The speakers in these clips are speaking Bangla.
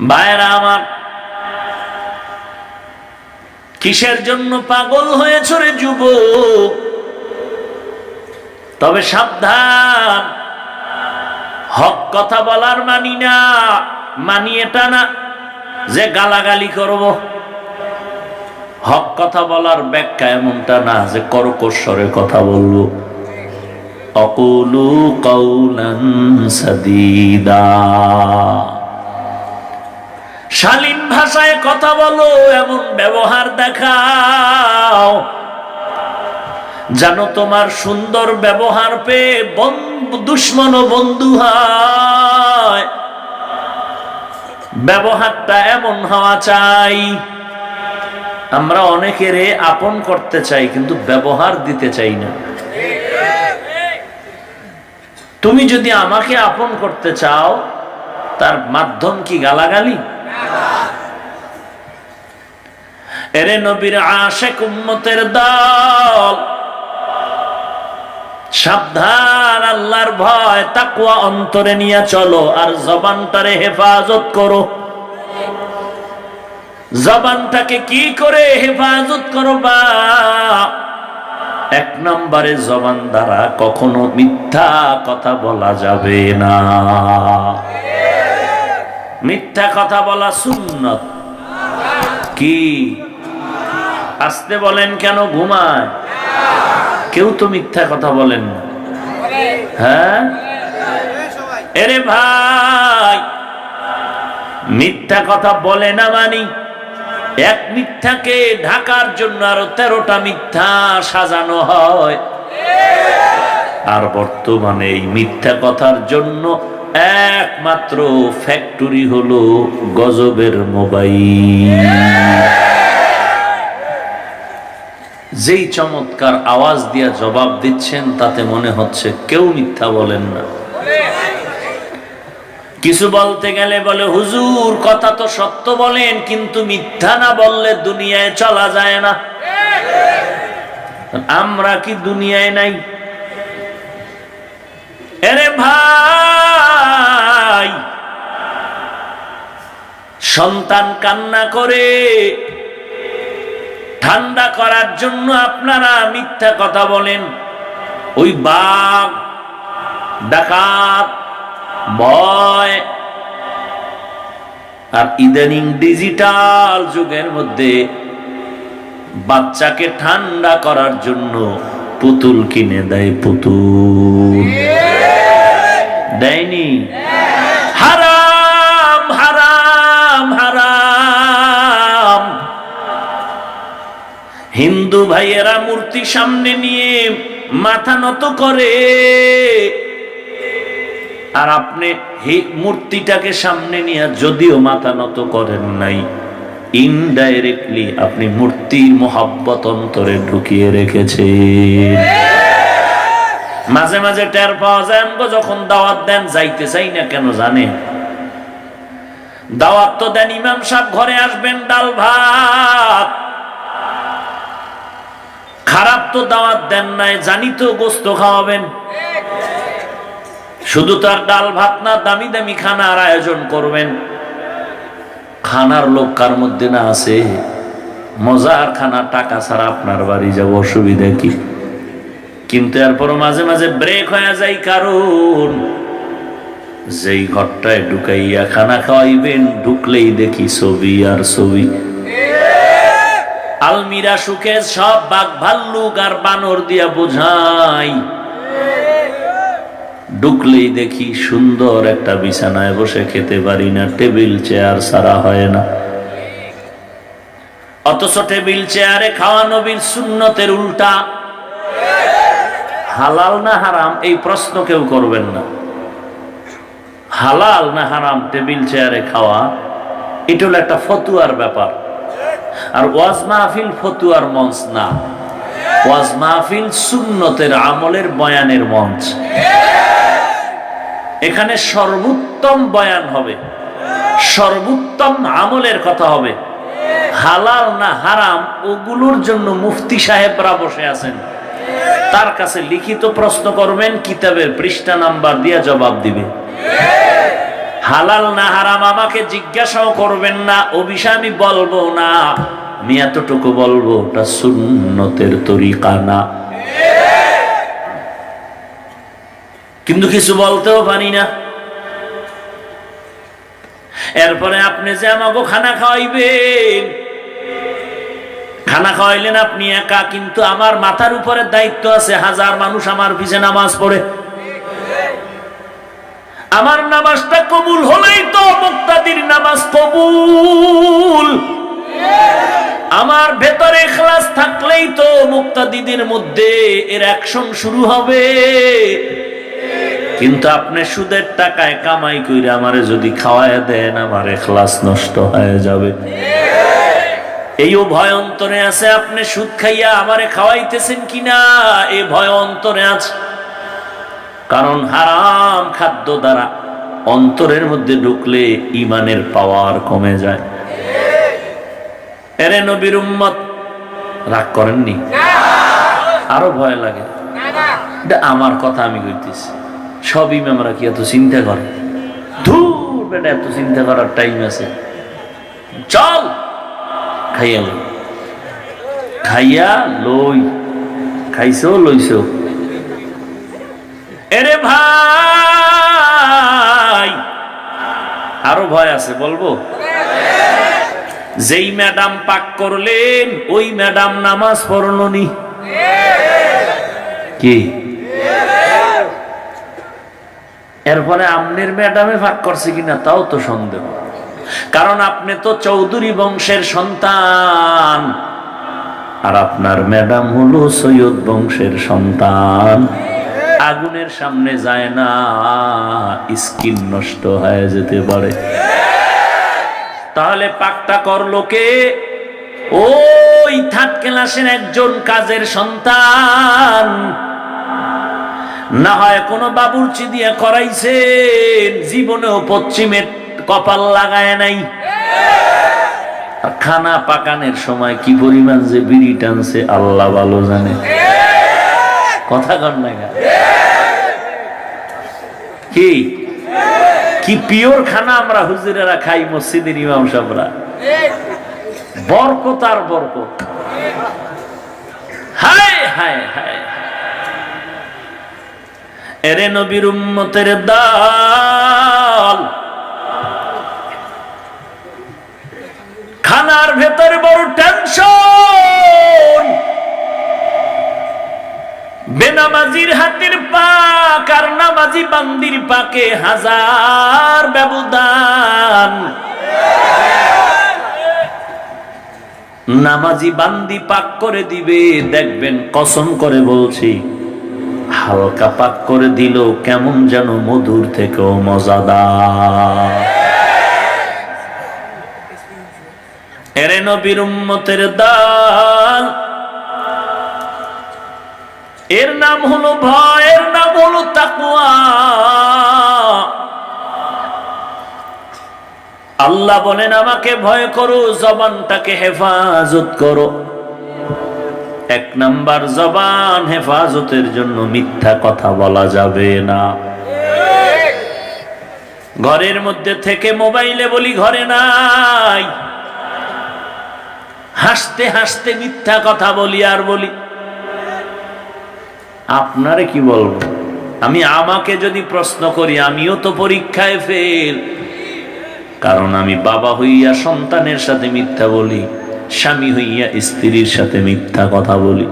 ভাইরা আমার, কিসের জন্য পাগল হয়েছ রে যুবক? তবে সাবধান, হক কথা বলার মানি না মানি এটা না যে গালাগালি করব। হক কথা বলার ব্যাখ্যা এমনটা না যে করকস্বরে কথা বলব। অকুলু কৌলান সাদিদা। শালীন ভাষায় কথা বলো, এমন ব্যবহার দেখাও। জানো তোমার সুন্দর ব্যবহার পেয়ে দুশ্মন বন্ধু হয়। ব্যবহারটা এমন হওয়া চাই। আমরা অনেকেরে আপন করতে চাই, কিন্তু ব্যবহার দিতে চাই না। তুমি যদি আমাকে আপন করতে চাও, তার মাধ্যম কি গালাগালি? এরে নবীর আশেক উম্মতের দল। সাবধান, আল্লাহর ভয় তাকুয়া অন্তরে নিয়ে চলো, আর জবানটারে হেফাজত করো। জবানটাকে কি করে হেফাজত করো বা? এক নম্বরে জবান দ্বারা কখনো মিথ্যা কথা বলা যাবে না। মিথ্যা কথা বলা সুন্নত। কি? আসতে বলেন কেন ঘুমায়? কেউ তো মিথ্যা কথা বলেন হ্যাঁ? এরে ভাই, মিথ্যা কথা বলে না মানি। এক মিথ্যাকে ঢাকার জন্য আরও তেরোটা মিথ্যা সাজানো হয়। আর বর্তমানে এই মিথ্যা কথার জন্য একমাত্র ফ্যাক্টরি হলো গজবের মোবাইল। যেই চমৎকার আওয়াজ দিয়া জবাব দিচ্ছেন, তাতে মনে হচ্ছে কেউ মিথ্যা বলেন না। কিছু বলতে গেলে বলে, হুজুর, কথা তো সত্য বলেন, কিন্তু মিথ্যা না বললে দুনিয়ায় চলা যায় না। আমরা কি দুনিয়ায় নাই? এরে ভাই! সন্তান কান্না করে। ঠান্ডা করার জন্য আপনারা মিথ্যা কথা বলেন। ওই বাঘ, ডাকাত, ভয়, আর ইদানিং ডিজিটাল যুগের মধ্যে বাচ্চাকে ঠান্ডা করার জন্য পুতুল কিনে দেয় পুতুল। দেয়নি? হিন্দু ভাইয়েরা মূর্তি সামনে নিয়ে মাথা নত করে। আর আপনি মূর্তিটাকে সামনে নিয়ে যদিও মাথা নত করেন নাই ইনডাইরেক্টলি আপনি মূর্তির মোহাব্বত অন্তরে ঢুকিয়ে রেখেছেন। মাঝে মাঝে টের পাওয়া যায়, আমগো যখন দাওয়াত দেন, যাইতে চাই না কেন জানে? দাওয়াত তো দেন ইমাম সাহেব, ঘরে আসবেন ডাল ভাত। খারাপ তো দাওয়াত দেন নাই, জানি তো গোস্ত খাওয়াবেন। শুধু তার ডাল ভাত না, দামি দামি খানার আয়োজন করবেন। খানার লোক কার মধ্যে না আছে? মজার খানা, টাকা ছাড়া আপনার বাড়ি যাব অসুবিধা কি? কিন্তু এরপরও মাঝে মাঝে ব্রেক হয়ে যায় কারণ যেই ঘরটায় ঢুকাইয়া খানা খাওয়াইবেন, ঢুকলেই দেখি ছবি আর ছবি। আলমিরা সুখে সব বাঘ ভাল্লুক আর বানর দিয়া বোঝাই। ঢুকলেই দেখি সুন্দর একটা বিছানায় বসে খেতে পারি না, টেবিল, চেয়ার সারা হয় না। অথচ টেবিল, চেয়ারে খাওয়া নবীর সুন্নতের উল্টা। হালাল না হারাম, এই প্রশ্ন কেউ করবেন না। হালাল না হারাম, টেবিল, চেয়ারে খাওয়া, এটা হলো একটা ফতুয়ার ব্যাপার। আর ওয়াজ মাহফিল ফতুয়ার মঞ্চ না। ওয়াজ মাহফিল সুন্নতের আমলের বয়ানের মঞ্চ। এখানে সর্বোত্তম বয়ান হবে। সর্বোত্তম আমলের কথা হবে। হালাল না হারাম, ওগুলোর জন্য মুফতি সাহেবরা বসে আছেন। তার কাছে লিখিত প্রশ্ন করবেন, কিতাবের পৃষ্ঠা নাম্বার দিয়ে জবাব দিবে। হালাল না হারাম আমাকে জিজ্ঞাসাও করবেন না বিষয়ে আমি বলব না। আমি এতটুকু বলব, ওটা সুন্নতের তরিকা না। কিন্তু কিছু বলতেও পারি না। এরপরে আপনি যে আমাকে খানা খাওয়াইবেন, খানা খাওয়াইলেন আপনি একা, কিন্তু আমার মাথার উপরে দায়িত্ব আছে, হাজার মানুষ আমার পিছে নামাজ পড়ে। আমার নামাজটা কবুল হলেই তো মুক্তাদির নামাজ কবুল। আমার ভেতরে ক্লাস থাকলেই তো মুক্তাদিদের মধ্যে এর অ্যাকশন শুরু হবে। কিন্তু আপনি সুদের টাকায় কামাই কইরা আমারে যদি খাওয়ায় দেন, আমার এখলাস নষ্ট হয়ে যাবে। এইও ভয় অন্তরে আছে, আপনি সুদ খাইয়া আমারে খাওয়াইতেছেন কিনা? এ ভয় অন্তরে আছে। কারণ হারাম খাদ্য দ্বারা অন্তরের মধ্যে ঢুকলে ইমানের পাওয়ার কমে যায়। এরে নবীর উম্মত, রাগ করেননি? আরও ভয় লাগে। আমার কথা আমি কইতেছি। সব ইমামরা কি এত চিন্তা করে? বেটা, এত চিন্তা করার টাইম আছে। চল, খাইয়া খাইয়া লই। খাইছো, লইছো। এরে ভাই। আরও ভয় আছে, বলব? যেই ম্যাডাম পাক করলেন, ওই ম্যাডাম নামাজ পড়লনি কি? এরপরে আমনের ম্যাডামে ভাগ করছে কিনা, তাও তো সন্দেহ। কারণ আপনি তো চৌধুরী বংশের সন্তান। আর আপনার ম্যাডাম হলো সৈয়দ বংশের সন্তান। আগুনের সামনে যায় না, স্কিন নষ্ট হয়ে যেতে পারে। তাহলে পাকটা করল কে? ওই থার্ড ক্লাসের একজন কাজের সন্তান। না হয় কোনো বাবুরচি দিয়ে করাইছেন, জীবনেও পশ্চিমের কপাল লাগায় নাই। খানা পাকানের সময় কি পরিমাণ যে বিড়ি টানছে, আল্লাহ ভালো জানে। কথা কর না কি? কি পিওর খানা আমরা হুজুরেরা খাই মসজিদের ইমাম সাহরা বরকত আর বরকত। এরে নবীর উম্মতের দাল। খানার ভেতরে বড় বেনামাজির হাতের পাক আর নামাজি বান্দির পাকে হাজার ব্যবধান। নামাজি বান্দি পাক করে দিবে, দেখবেন কসম করে বলছি, হালকা পাক করে দিল, কেমন যেন মধুর থেকেও মজাদার। এরে নবীর উম্মতের দাল এর নাম হলো ভয়, এর নাম হলো তাকুয়া আল্লাহ বলেন, আমাকে ভয় করো, জবানটাকে হেফাজত করো। এক নাম্বার জবান হেফাজতের জন্য মিথ্যা কথা বলা যাবে না। ঘরের মধ্যে থেকে মোবাইলে বলি, ঘরে নাই। হাসতে হাসতে মিথ্যা কথা বলি আর বলি। আপনারে কি বলব? আমি আমাকে যদি প্রশ্ন করি, আমিও তো পরীক্ষায় ফেল কারণ আমি বাবা হইয়া সন্তানের সাথে মিথ্যা বলি, স্বামী হইয়া স্ত্রীর সাথে মিথ্যা কথা বলি।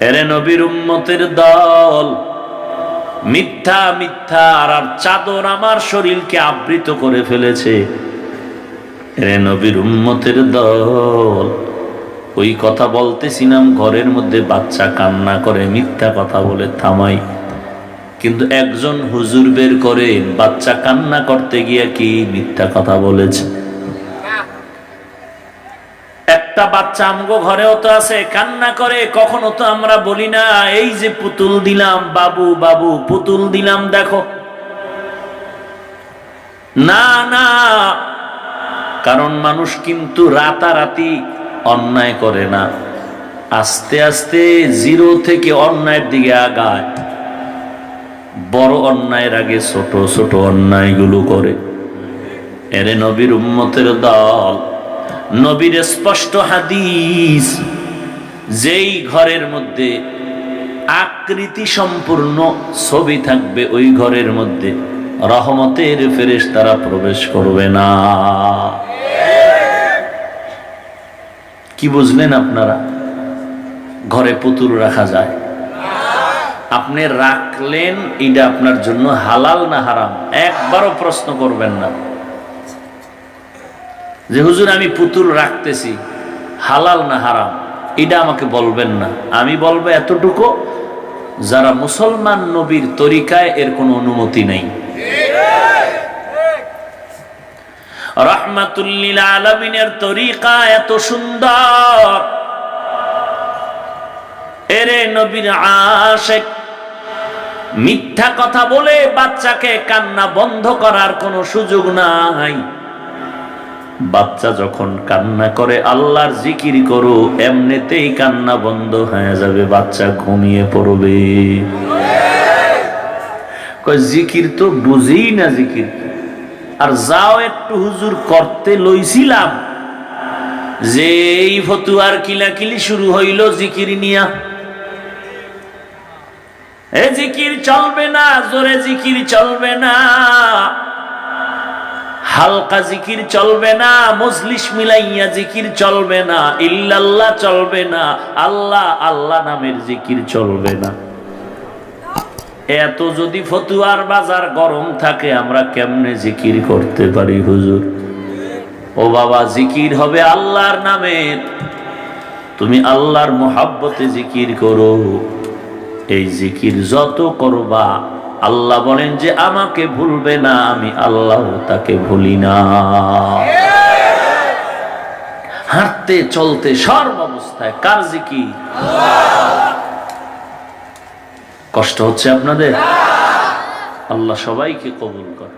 এরে নবীর উম্মতের দল, মিথ্যা মিথ্যা আর আর চাদর আমার শরীরকে আবৃত করে ফেলেছে। এরে নবীর উম্মতের দল। ওই কথা বলতেছিলাম, ঘরের মধ্যে বাচ্চা কান্না করে, মিথ্যা কথা বলে থামাই। কিন্তু একজন হুজুর বের করে, বাচ্চা কান্না করতে গিয়ে কি মিথ্যা কথা বলেছে? একটা বাচ্চা আমগো ঘরেও তো আছে, কান্না করে, কখনো তো আমরা বলি না, এই যে পুতুল দিলাম, বাবু বাবু, পুতুল দিলাম, দেখো। না না, কারণ মানুষ কিন্তু রাতারাতি অন্যায় করে না। আস্তে আস্তে জিরো থেকে অন্যায়ের দিকে আগায়। বড় অন্যায়ের আগে ছোট ছোট অন্যায়গুলো করে। এরে নবীর উম্মতের দল, নবীর স্পষ্ট হাদিস, যেই ঘরের মধ্যে আকৃতি সম্পূর্ণ ছবি থাকবে, ওই ঘরের মধ্যে রহমতের ফেরেশ তারা প্রবেশ করবে না। কি বুঝলেন আপনারা? ঘরে পুতুল রাখা যায়? আপনি রাখলেন, এটা আপনার জন্য হালাল না হারাম? একবারও প্রশ্ন করবেন না। যে হুজুর, আমি পুতুল রাখতেছি, হালাল না হারাম? এটা আমাকে বলবেন না। আমি বলব এতটুকু, যারা মুসলমান নবীর তরিকায় এর কোনো অনুমতি নেই। রহমাতুল্লিল আলমিনের তরিকা এত সুন্দর। এরে নবীর আশেক, মিথ্যা কথা বলে বাচ্চাকে কান্না বন্ধ করার কোনো সুযোগ নাই। বাচ্চা যখন কান্না করে, আল্লাহর জিকির করো, এমনিতেই কান্না বন্ধ হয়ে যাবে, বাচ্চা ঘুমিয়ে পড়বে। জিকির তো বুঝি না জিকির। আর যাও একটু হুজুর করতে লইছিলাম। যে এই ফতুয়ার কিলাকিলি শুরু হইল জিকির নিয়া। এ জিকির চলবে না, জোরে জিকির চলবে না। হালকা জিকির চলবে না, মজলিস মিলাইয়া জিকির চলবে না, ইল্লাল্লাহ চলবে না, আল্লাহ আল্লাহ নামের জিকির চলবে না। এত যদি ফতুয়ার বাজার গরম থাকে, আমরা কেমনে জিকির করতে পারি হুজুর? ও বাবা, জিকির হবে আল্লাহর নামের তুমি আল্লাহর মোহাব্বতে জিকির করো। এই জিকির যত করবা, আল্লাহ বলেন যে, আমাকে ভুলবে না, আমি আল্লাহ তাকে ভুলি না। হাঁটতে, চলতে সর্ব অবস্থায় কার জিকির? কষ্ট হচ্ছে আপনাদের? আল্লাহ সবাইকে কবুল করে